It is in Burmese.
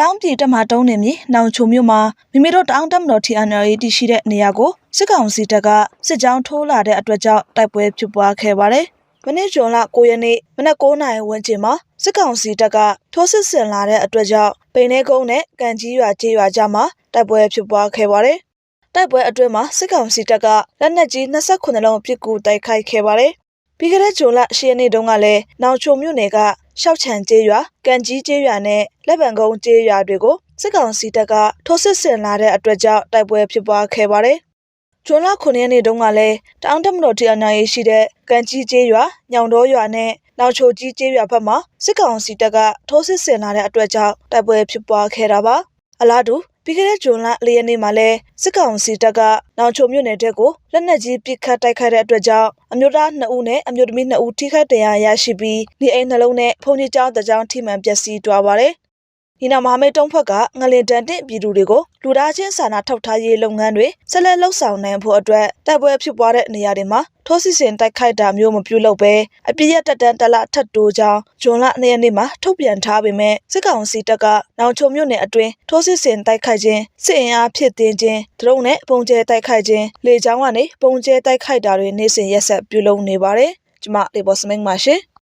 တောင်ပြည်တက်မှာတုံးနေမြနောင်ချုံမြို့မှာမိမိတို့တောင်တက်မတော် TNL တည်ရှိတဲ့နေရာကိုစစ်ကောင်စီတပ်ကစစ်ကြောင်းထိုးလာတဲ့အတွက်ကြောင့်တိုက်ပွဲဖြစ်ပွားခဲ့ပါတယ်။မနေ့ဇွန်လ9ရက်နေ့မနက်9နာရီဝန်းကျင်မှာစစ်ကောင်စီတပ်ကထိုးစစ်ဆင်လာတဲ့အတွက်ကြောင့်ပိန်နေကုန်းနဲ့ကံကြီးရွာကျေးရွာကြားမှာတိုက်ပွဲဖြစ်ပွားခဲ့ပါတယ်။တိုက်ပွဲအတွင်းမှာစစ်ကောင်စီတပ်ကလက်နက်ကြီး29လုံးပစ်ကူတိုက်ခိုက်ခဲ့ပါတယ်။ပြီးခဲ့တဲ့ဇွန်လ10ရက်နေ့တုန်းကလည်းနောင်ချုံမြို့နယ်က ရှောက်ချံကျေးရွာ၊ကံကြီးကျေးရွာနဲ့လက်ပံကုန်းကျေးရွာတွေကိုစစ်ကောင်စီတပ်ကထိုးစစ်ဆင်လာတဲ့အတွက်ကြောင့်တိုက်ပွဲဖြစ်ပွားခဲ့ပါတယ်။ဇွန်လ9ရက်နေ့တုန်းကလည်းတောင်တမတော်တီအနာရေးရှိတဲ့ကံကြီးကျေးရွာ၊ညောင်တော်ရွာနဲ့နောင်ချိုကြီးကျေးရွာဘက်မှာစစ်ကောင်စီတပ်ကထိုးစစ်ဆင်လာတဲ့အတွက်ကြောင့်တိုက်ပွဲဖြစ်ပွားခဲ့တာပါ။အလားတူ ပြီးခဲ့တဲ့ဇွန်လ၄ရက်နေ့မှာလဲစစ်ကောင်စီတပ်ကနောင်ချိုမြို့နယ်တက်ကိုလက်နက်ကြီးပစ်ခတ်တိုက်ခိုက်တဲ့အတွက်ကြောင့်အမျိုးသား2ဦးနဲ့အမျိုးသမီး2ဦးထိခိုက်ဒဏ်ရာရရှိပြီးနေအိမ်နှလုံးနဲ့ဖုန်ကြီးကျောင်းတစ်ကျောင်းထိမှန်ပျက်စီးသွားပါတယ်။ဒီနောက်မဟာမိတ်တုံးဖက်ကငလင်တန်တင့်ပြည်သူတွေကိုလူသားချင်းစာနာထောက်ထားရေးလုပ်ငန်းတွေဆက်လက်လှုပ်ဆောင်နိုင်ဖို့အတွက်တိုက်ပွဲဖြစ်ပွားတဲ့နေရာတွေမှာ ထိုးစစ်ဆင်တိုက်ခိုက်တာမျိုးမပြုလုပ်ဘဲအပြည့်ရတက်တန်းတလထတ်တိုးကြောင်းဇွန်လ2ရက်နေ့မှာထုတ်ပြန်ထားပေမဲ့စစ်ကောင်စီတပ်ကနောင်ချုံမြို့နယ်အတွင်းထိုးစစ်ဆင်တိုက်ခိုက်ခြင်းစစ်အင်အားဖြစ်တင်ခြင်းဒရုန်းနဲ့ပုံကျဲတိုက်ခိုက်ခြင်းလေကြောင်းကနေပုံကျဲတိုက်ခိုက်တာတွေနေ့စဉ်ရက်ဆက်ပြုလုပ်နေပါတယ်။ကျမလေးဘော်စမင်းပါရှင်။